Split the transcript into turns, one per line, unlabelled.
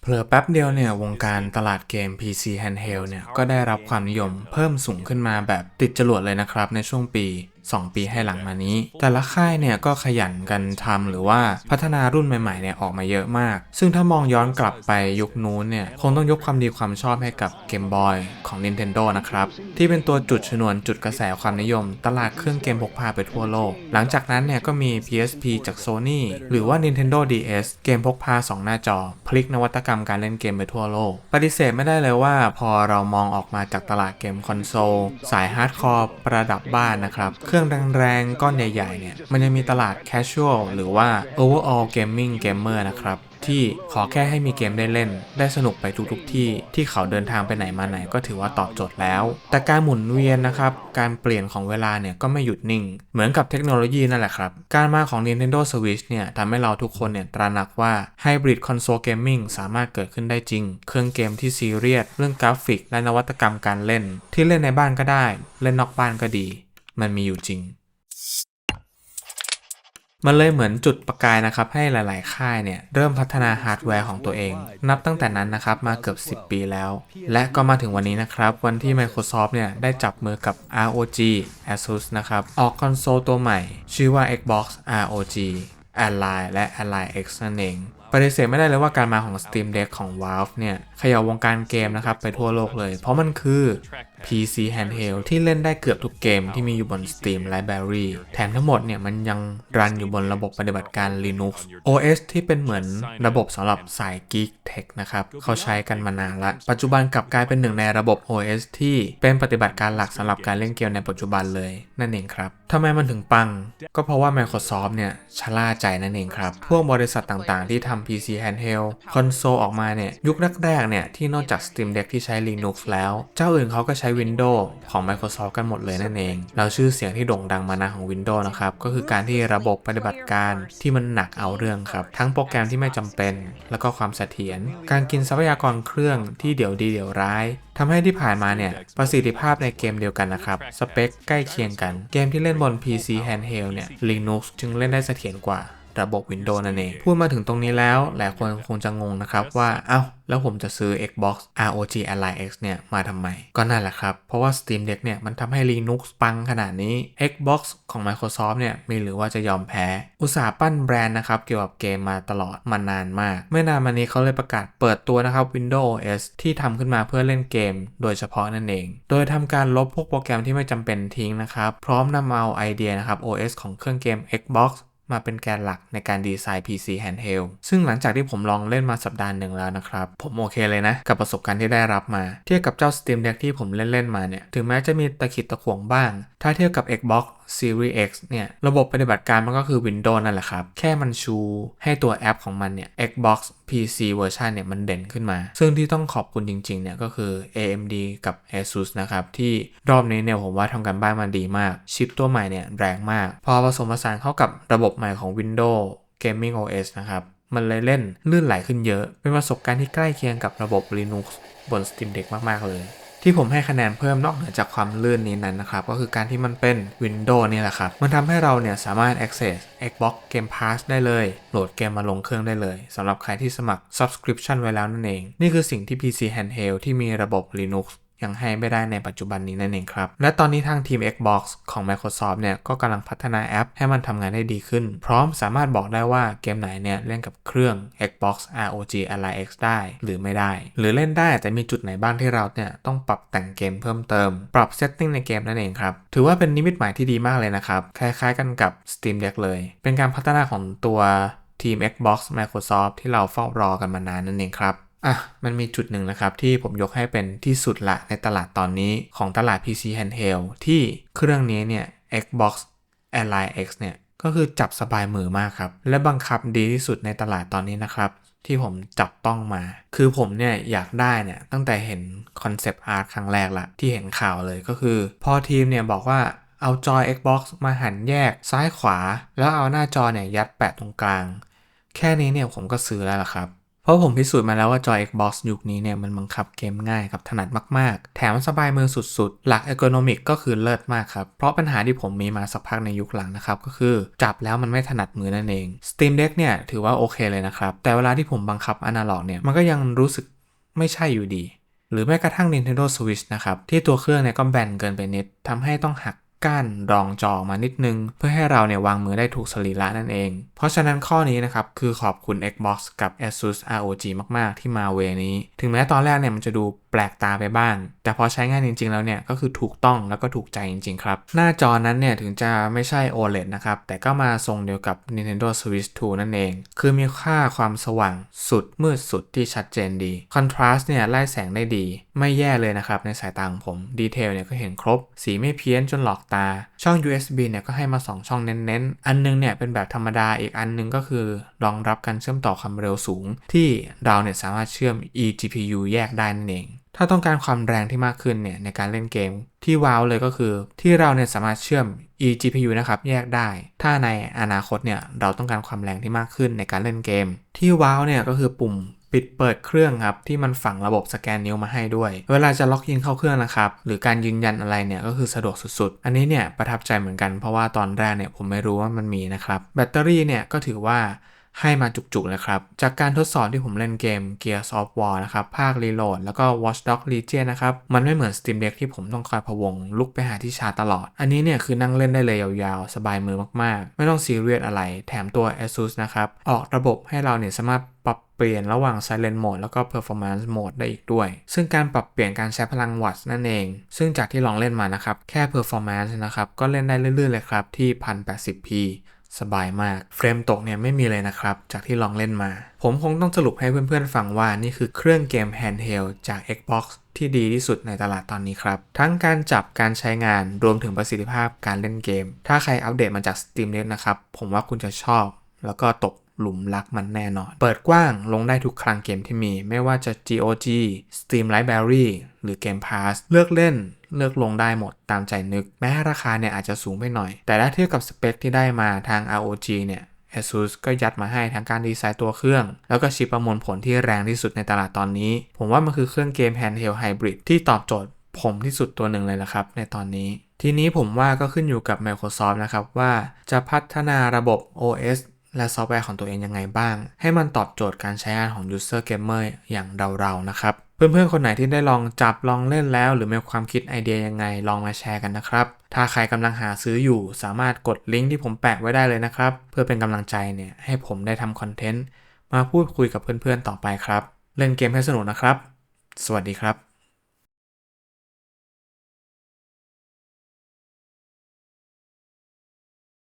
เผลอแป๊บเดียวเนี่ยวงการตลาดเกม PC Handheld เนี่ยก็ได้รับความนิยมเพิ่มสูงขึ้นมาแบบติดจรวดเลยนะครับในช่วงปี 2 ปีให้หลังมานี้ แต่ละค่ายเนี่ยก็ขยันกันทำหรือว่าพัฒนารุ่นใหม่ๆเนี่ยออกมาเยอะมาก ซึ่งถ้ามองย้อนกลับไปยุคนู้นเนี่ยคงต้องยกความดีความชอบให้กับ Game Boy ของ Nintendo นะครับ ที่เป็นตัวจุดชนวนจุดกระแสความนิยม ตลาดเครื่องเกมพกพาไปทั่วโลก หลังจากนั้นเนี่ยก็มี PSP จาก Sony หรือว่า Nintendo DS เกมพกพา 2 หน้าจอ พลิกนวัตกรรมการเล่นเกมไปทั่วโลก ปฏิเสธไม่ได้เลยว่าพอเรามองออกมาจากตลาดเกมคอนโซลสายฮาร์ดคอร์ประดับบ้านนะครับเครื่องื่องแรงๆ ก้อนใหญ่ๆ เนี่ย มันยังมีตลาด casual หรือว่า overall gaming gamer นะครับ ที่ขอแค่ให้มีเกมได้เล่น ได้สนุกไปทุกๆทที่ที่เขาเดินทางไปไหนมาไหนก็ถือว่าตอบโจทย์แล้ว แต่การหมุนเวียนนะครับ การเปลี่ยนของเวลาเนี่ยก็ไม่หยุดนิ่ง เหมือนกับเทคโนโลยีนั่นแหละครับ การมาของ Nintendo Switch เนี่ยทำให้เราทุกคนเนี่ยตระหนักว่าไฮบริดคอนโซลเกมมิ่งสามารถเกิดขึ้นได้จริง เครื่องเกมที่ซีเรียสเรื่องกราฟิก และนวัตกรรมการเล่น ที่เล่นในบ้านก็ได้ เล่นนอกบ้านก็ดี มันมีอยู่จริง มันเลยเหมือนจุดประกายนะครับ ให้หลาย ๆ ค่ายเนี่ย เริ่มพัฒนาฮาร์ดแวร์ของตัวเอง นับตั้งแต่นั้นนะครับ มาเกือบ 10 ปีแล้ว และก็มาถึงวันนี้นะครับ วันที่ Microsoft เนี่ย ได้จับมือกับ ROG Asus นะครับ ออกคอนโซลตัวใหม่ ชื่อว่า Xbox ROG Ally และ Ally X นั่นเองปฏิเสธไม่ได้เลยว่าการมาของ Steam Deck ของ Valve เนี่ยเขย่าวงการเกมนะครับ ไปทั่วโลกเลย เพราะมันคือ PC Handheld ที่เล่นได้เกือบทุกเกมที่มีอยู่บน Steam Library แถมทั้งหมดเนี่ยมันยังรันอยู่บนระบบปฏิบัติการ Linux OS ที่เป็นเหมือนระบบสำหรับสาย Geek Tech นะครับ เขาใช้กันมานานละ ปัจจุบันกลับกลายเป็นหนึ่งในระบบ OS ที่เป็นปฏิบัติการหลักสำหรับการเล่นเกมในปัจจุบันเลยนั่นเองครับทำไมมันถึงปัง ก็เพราะว่า Microsoft เนี่ยชะล่าใจนั่นเองครับ พวกบริษัทต่างๆ ที่ทำ PC Handheld คอนโซลออกมาเนี่ยยุคแรกๆเนี่ยที่นอกจาก Steam Deck ที่ใช้ Linux แล้ว เจ้าอื่นเขาก็ใช้ Windows ของ Microsoft กันหมดเลยนั่นเอง แล้วชื่อเสียงที่โด่งดังมานาของ Windows นะครับ ก็คือการที่ระบบปฏิบัติการที่มันหนักเอาเรื่องครับ ทั้งโปรแกรมที่ไม่จำเป็น แล้วก็ความเสถียร การกินทรัพยากรเครื่องที่เดี๋ยวดีเดี๋ยวร้ายทำให้ที่ผ่านมาเนี่ย ประสิทธิภาพในเกมเดียวกันนะครับ สเปคใกล้เคียงกัน เกมที่เล่นบน PC Handheld เนี่ย Linux จึงเล่นได้เสถียรกว่า ระบบ Windows นั่นเอง พูดมาถึงตรงนี้แล้ว หลายคนคงจะงงนะครับว่า เอ้า แล้วผมจะซื้อ Xbox ROG Ally X เนี่ย มาทำไม ก็นั่นแหละครับ เพราะว่า Steam Deck เนี่ย มันทำให้ Linux ปังขนาดนี้ Xbox ของ Microsoft เนี่ยไม่หรือว่าจะยอมแพ้ อุตสาห์ปั้นแบรนด์นะครับ เกี่ยวกับเกมมาตลอดมานานมาก ไม่นานมานี้เขาเลยประกาศเปิดตัวนะครับ Windows OS ที่ทำขึ้นมาเพื่อเล่นเกม โดยเฉพาะนั่นเอง โดยทำการลบพวกโปรแกรมที่ไม่จำเป็นทิ้งนะครับ พร้อมนำเอาไอเดียนะครับ OS ของเครื่องเกม Xbox มาเป็นแกนหลักในการดีไซน์ PC Handheld ซึ่งหลังจากที่ผมลองเล่นมาสัปดาห์หนึ่งแล้วนะครับ ผมโอเคเลยนะ กับประสบการณ์ที่ได้รับมา เทียบกับเจ้า Steam Deck ที่ผมเล่น ๆ มาเนี่ย ถึงแม้จะมีตะขิดตะขวงบ้าง ถ้าเทียบกับ Xbox Series X เนี่ย ระบบปฏิบัติการมันก็คือ Windows นั่นแหละครับ แค่มันชูให้ตัวแอปของมันเนี่ย Xbox PC เวอร์ชันเนี่ยมันเด่นขึ้นมา ซึ่งที่ต้องขอบคุณจริงๆเนี่ยก็คือ AMD กับ ASUS นะครับ ที่รอบนี้เนี่ยผมว่าทำกันบ้านมาดีมาก ชิปตัวใหม่เนี่ยแรงมาก พอผสมผสานเข้ากับระบบใหม่ของ Windows Gaming OS นะครับมันเลยเล่นลื่นไหลขึ้นเยอะ เป็นประสบการณ์ที่ใกล้เคียงกับระบบ Linux บน Steam Deck มาก ๆ เลย ที่ผมให้คะแนนเพิ่มนอกเหนือจากความลื่นนี้นั้นนะครับ ก็คือการที่มันเป็น Windows นี่แหละครับ มันทำให้เราเนี่ยสามารถ access Xbox Game Pass ได้เลย โหลดเกมมาลงเครื่องได้เลยสำหรับใครที่สมัคร subscription ไว้แล้วนั่นเอง นี่คือสิ่งที่ PC Handheld ที่มีระบบ Linux ยังให้ไม่ได้ในปัจจุบันนี้นั่นเองครับ และตอนนี้ทางทีม Xbox ของ Microsoft เนี่ยก็กำลังพัฒนาแอปให้มันทำงานได้ดีขึ้น พร้อมสามารถบอกได้ว่าเกมไหนเนี่ยเล่นกับเครื่อง Xbox ROG Ally X ได้หรือไม่ได้ หรือเล่นได้แต่มีจุดไหนบ้างที่เราเนี่ยต้องปรับแต่งเกมเพิ่มเติม ปรับเซตติ้งในเกมนั่นเองครับ ถือว่าเป็นนิมิตหมายที่ดีมากเลยนะครับ คล้ายๆกันกับ Steam Deck เลย เป็นการพัฒนาของตัวทีม Xbox Microsoft ที่เราเฝ้ารอกันมานานนั่นเองครับ อะมันมีจุดหนึ่งนะครับ ที่ผมยกให้เป็นที่สุดละในตลาดตอนนี้ของตลาด PC Handheld ที่เครื่องนี้เนี่ย Xbox Ally X เนี่ยก็คือจับสบายมือมากครับ และบังคับดีที่สุดในตลาดตอนนี้นะครับ ที่ผมจับต้องมา คือผมเนี่ยอยากได้เนี่ยตั้งแต่เห็นคอนเซปต์อาร์ตครั้งแรกละที่เห็นข่าวเลยก็คือ พอทีมเนี่ยบอกว่าเอาจอย Xbox มาหันแยกซ้ายขวา แล้วเอาหน้าจอเนี่ยยัดแปะตรงกลาง แค่นี้เนี่ยผมก็ซื้อแล้วล่ะครับ เพราะผมพิสูจน์มาแล้วว่าจอ Xbox ยุคนี้เนี่ยมันบังคับเกมง่ายกับถนัดมากๆ แถมสบายมือสุดๆ หลัก e r g o n o m i c ก็คือเลิศมากครับ เพราะปัญหาที่ผมมีมาสักพักในยุคหลังนะครับ ก็คือจับแล้วมันไม่ถนัดมือนั่นเอง Steam Deck เนี่ยถือว่าโอเคเลยนะครับ แต่เวลาที่ผมบังคับอนาล็อกเนี่ยมันก็ยังรู้สึกไม่ใช่อยู่ดี หรือแม้กระทั่ง Nintendo Switch นะครับที่ตัวเครื่องเนี่ยก็แบนเกินไปนิดทำให้ต้องหัก ก้านรองจอกมานิดนึง เพื่อให้เราเนี่ยวางมือได้ถูกสรีระนั่นเอง เพราะฉะนั้นข้อนี้นะครับ คือขอบคุณ Xbox กับ Asus ROG มาก ๆ ที่มาเวนี้ ถึงแม้ตอนแรกเนี่ยมันจะดูแปลกตาไปบ้าง แต่พอใช้งานจริง ๆ แล้วเนี่ยก็คือถูกต้องแล้วก็ถูกใจจริง ๆ ครับ หน้าจอนั้นเนี่ยถึงจะไม่ใช่ OLED นะครับ แต่ก็มาทรงเดียวกับ Nintendo Switch 2 นั่นเอง คือมีค่าความสว่างสุดมืดสุดที่ชัดเจนดี Contrast เนี่ยไล่แสงได้ดี ไม่แย่เลยนะครับในสายตาของผม ดีเทลเนี่ยก็เห็นครบ สีไม่เพี้ยนจนหลอกตา ช่อง USB เนี่ยก็ให้มา 2 ช่องเน้นๆ อันนึงเนี่ยเป็นแบบธรรมดา อีกอันนึงก็คือรองรับการเชื่อมต่อความเร็วสูง ที่เราเนี่ยสามารถเชื่อม eGPU แยกได้นั่นเอง ถ้าต้องการความแรงที่มากขึ้นเนี่ยในการเล่นเกมที่ว้าวเลยก็คือ ที่เราเนี่ยสามารถเชื่อม eGPU นะครับ แยกได้ ถ้าในอนาคตเนี่ยเราต้องการความแรงที่มากขึ้นในการเล่นเกม ที่ว้าวเนี่ยก็คือปุ่ม ปิดเปิดเครื่องครับที่มันฝังระบบสแกนนิ้วมาให้ด้วย เวลาจะล็อกอินเข้าเครื่องนะครับหรือการยืนยันอะไรเนี่ยก็คือสะดวกสุดๆ อันนี้เนี่ยประทับใจเหมือนกันเพราะว่าตอนแรกเนี่ยผมไม่รู้ว่ามันมีนะครับแบตเตอรี่เนี่ยก็ถือว่า ให้มาจุกๆเลยครับ จากการทดสอบที่ผมเล่นเกม Gears of War นะครับ ภาค Reload แล้วก็ Watch Dogs Legion นะครับ มันไม่เหมือน Steam Deck ที่ผมต้องคอยพะวง ลุกไปหาที่ชาร์จตลอด อันนี้เนี่ยคือนั่งเล่นได้เลยยาวๆ สบายมือมากๆ ไม่ต้องซีเรียสอะไร แถมตัว ASUS นะครับ ออกระบบให้เราเนี่ยสามารถปรับเปลี่ยนระหว่าง Silent Mode แล้วก็ Performance Mode ได้อีกด้วย ซึ่งการปรับเปลี่ยนการใช้พลังวัตต์นั่นเอง ซึ่งจากที่ลองเล่นมานะครับ แค่ Performance นะครับ ก็เล่นได้เรื่อยๆเลยครับที่ 1080p สบายมาก เฟรมตกเนี่ยไม่มีเลยนะครับ จากที่ลองเล่นมา ผมคงต้องสรุปให้เพื่อนๆฟังว่านี่คือเครื่องเกมแฮนด์เฮลจาก Xbox ที่ดีที่สุดในตลาดตอนนี้ครับ ทั้งการจับการใช้งานรวมถึงประสิทธิภาพการเล่นเกม ถ้าใครอัปเดตมาจาก Steam Deck นะครับ ผมว่าคุณจะชอบ แล้วก็ตกหลุมรักมันแน่นอน เปิดกว้างลงได้ทุกครั้งเกมที่มี ไม่ว่าจะ GOG Steam Library หรือ Game Pass เลือกเล่น เลือกลงได้หมดตามใจนึก แม้ราคาเนี่ยอาจจะสูงไปหน่อย แต่ถ้าเทียบกับสเปคที่ได้มาทาง ROG เนี่ย ASUS ก็ยัดมาให้ทั้งการดีไซน์ตัวเครื่อง แล้วก็ชิปประมวลผลที่แรงที่สุดในตลาดตอนนี้ ผมว่ามันคือเครื่องเกม handheld hybrid ที่ตอบโจทย์ผมที่สุดตัวหนึ่งเลยละครับ ในตอนนี้ ทีนี้ผมว่าก็ขึ้นอยู่กับ Microsoft นะครับว่าจะพัฒนาระบบ OS และซอฟต์แวร์ของตัวเองยังไงบ้าง ให้มันตอบโจทย์การใช้งานของ User Gamer อย่างเราๆนะครับ เพื่อนๆ คนไหนที่ได้ลองจับลองเล่นแล้ว หรือมีความคิดไอเดียยังไงลองมาแชร์กันนะครับ ถ้าใครกำลังหาซื้ออยู่ สามารถกดลิงก์ที่ผมแปะไว้ได้เลยนะครับ เพื่อเป็นกำลังใจเนี่ยให้ผมได้ทำคอนเทนต์มาพูดคุยกับเพื่อนๆต่อไปครับ เล่นเกมให้สนุกนะครับ สวัสดีครับ